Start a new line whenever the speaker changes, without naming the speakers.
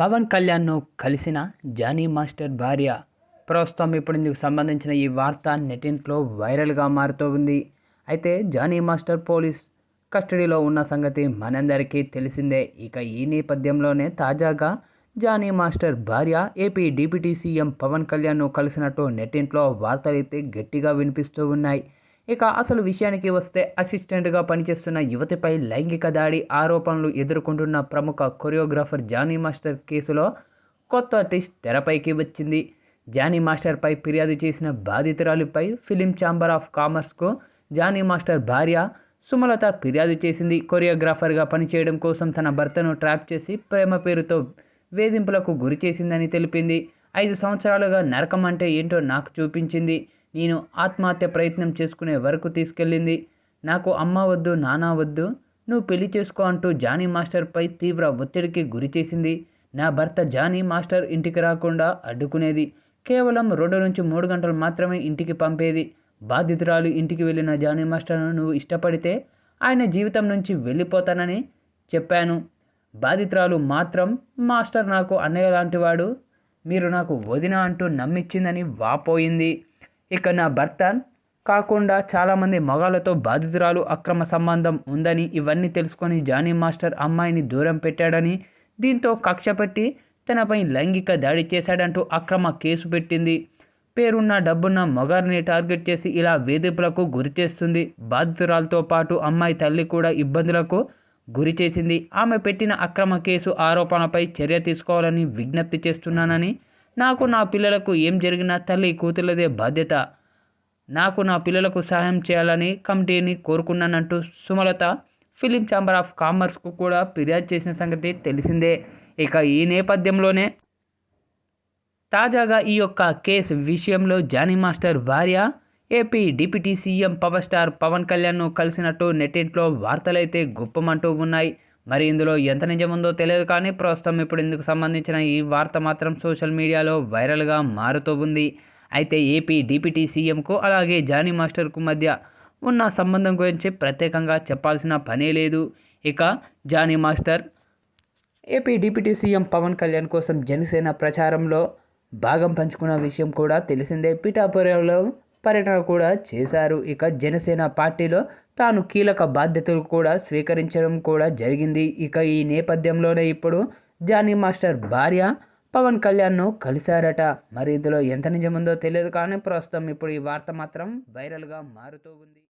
పవన్ కళ్యాణ్ను కలిసిన Johnny master భార్య ప్రస్తుతం ఇప్పుడు ఇందుకు సంబంధించిన ఈ వార్త నెటింట్లో వైరల్గా మారుతూ ఉంది. అయితే జానీ మాస్టర్ పోలీస్ కస్టడీలో ఉన్న సంగతి మనందరికీ తెలిసిందే. ఇక ఈ నేపథ్యంలోనే తాజాగా జానీ మాస్టర్ భార్య ఏపీ డిప్యూటీ సీఎం పవన్ కళ్యాణ్ను కలిసినట్టు నెటింట్లో వార్తలైతే గట్టిగా వినిపిస్తూ ఉన్నాయి. ఇక అసలు విషయానికి వస్తే అసిస్టెంట్గా పనిచేస్తున్న యువతిపై లైంగిక దాడి ఆరోపణలు ఎదుర్కొంటున్న ప్రముఖ కొరియోగ్రాఫర్ జానీ మాస్టర్ కేసులో కొత్త టెస్ట్ తెరపైకి వచ్చింది. జానీ మాస్టర్పై ఫిర్యాదు చేసిన బాధితురాలిపై ఫిలిం ఛాంబర్ ఆఫ్ కామర్స్కు జానీ మాస్టర్ భార్య సుమలత ఫిర్యాదు చేసింది. కొరియోగ్రాఫర్గా పనిచేయడం కోసం తన భర్తను ట్రాప్ చేసి ప్రేమ పేరుతో వేధింపులకు గురి చేసిందని తెలిపింది. ఐదు సంవత్సరాలుగా నరకం అంటే ఏంటో నాకు చూపించింది. నేను ఆత్మహత్య ప్రయత్నం చేసుకునే వరకు తీసుకెళ్ళింది. నాకు అమ్మ వద్దు నాన్న వద్దు నువ్వు పెళ్ళి చేసుకో అంటూ జానీ మాస్టర్పై తీవ్ర ఒత్తిడికి గురి చేసింది. నా భర్త జానీ మాస్టర్ ఇంటికి రాకుండా అడ్డుకునేది. కేవలం రెండు నుంచి మూడు గంటలు మాత్రమే ఇంటికి పంపేది. బాధితురాలు ఇంటికి వెళ్ళిన జానీ మాస్టర్ను నువ్వు ఇష్టపడితే ఆయన జీవితం నుంచి వెళ్ళిపోతానని చెప్పాను. బాధితురాలు మాత్రం మాస్టర్ నాకు అన్నయ్య లాంటివాడు మీరు నాకు వదిన అంటూ నమ్మిచ్చిందని వాపోయింది. ఇక నా భర్త కాకుండా చాలామంది మగాళ్ళతో బాధితురాలు అక్రమ సంబంధం ఉందని ఇవన్నీ తెలుసుకొని జానీ మాస్టర్ అమ్మాయిని దూరం పెట్టాడని దీంతో కక్షపెట్టి తనపై లైంగిక దాడి చేశాడంటూ అక్రమ కేసు పెట్టింది. పేరున్న డబ్బున్న మొగారిని టార్గెట్ చేసి ఇలా వేధింపులకు గురి చేస్తుంది. బాధితురాలతో పాటు అమ్మాయి తల్లి కూడా ఇబ్బందులకు గురి చేసింది. ఆమె పెట్టిన అక్రమ కేసు ఆరోపణపై చర్య తీసుకోవాలని విజ్ఞప్తి చేస్తున్నానని నాకు నా పిల్లలకు ఏం జరిగినా తల్లి కూతుర్లదే బాధ్యత. నాకు నా పిల్లలకు సహాయం చేయాలని కమిటీని కోరుకున్నానంటూ సుమలత ఫిలిం ఛాంబర్ ఆఫ్ కామర్స్కు కూడా ఫిర్యాదు చేసిన సంగతి తెలిసిందే. ఇక ఈ నేపథ్యంలోనే తాజాగా ఈ యొక్క కేసు విషయంలో జానీ మాస్టర్ భార్య AP deputy CM power star Pawan కళ్యాణ్ను కలిసినట్టు నెట్టింట్లో వార్తలైతే గుప్పమంటూ ఉన్నాయి. మరి ఇందులో ఎంత నిజముందో తెలియదు కానీ ప్రస్తుతం ఇప్పుడు ఇందుకు సంబంధించిన ఈ వార్త మాత్రం సోషల్ మీడియాలో వైరల్గా మారుతూ ఉంది. అయితే ఏపీ డిప్యూటీ సీఎంకు అలాగే జానీ మాస్టర్కు మధ్య ఉన్న సంబంధం గురించి ప్రత్యేకంగా చెప్పాల్సిన పనే లేదు. ఇక Jani master AP deputy CM Pawan Kalyan కోసం జనసేన ప్రచారంలో భాగం పంచుకున్న విషయం కూడా తెలిసిందే. పిఠాపురంలో పర్యటన కూడా చేశారు. ఇక జనసేన పార్టీలో తాను కీలక బాధ్యతలు కూడా స్వీకరించడం కూడా జరిగింది. ఇక ఈ నేపథ్యంలోనే ఇప్పుడు జానీ మాస్టర్ భార్య పవన్ కళ్యాణ్ను కలిశారట. మరి ఇందులో ఎంత నిజముందో తెలియదు కానీ ప్రస్తుతం ఇప్పుడు ఈ వార్త మాత్రం వైరల్గా మారుతూ ఉంది.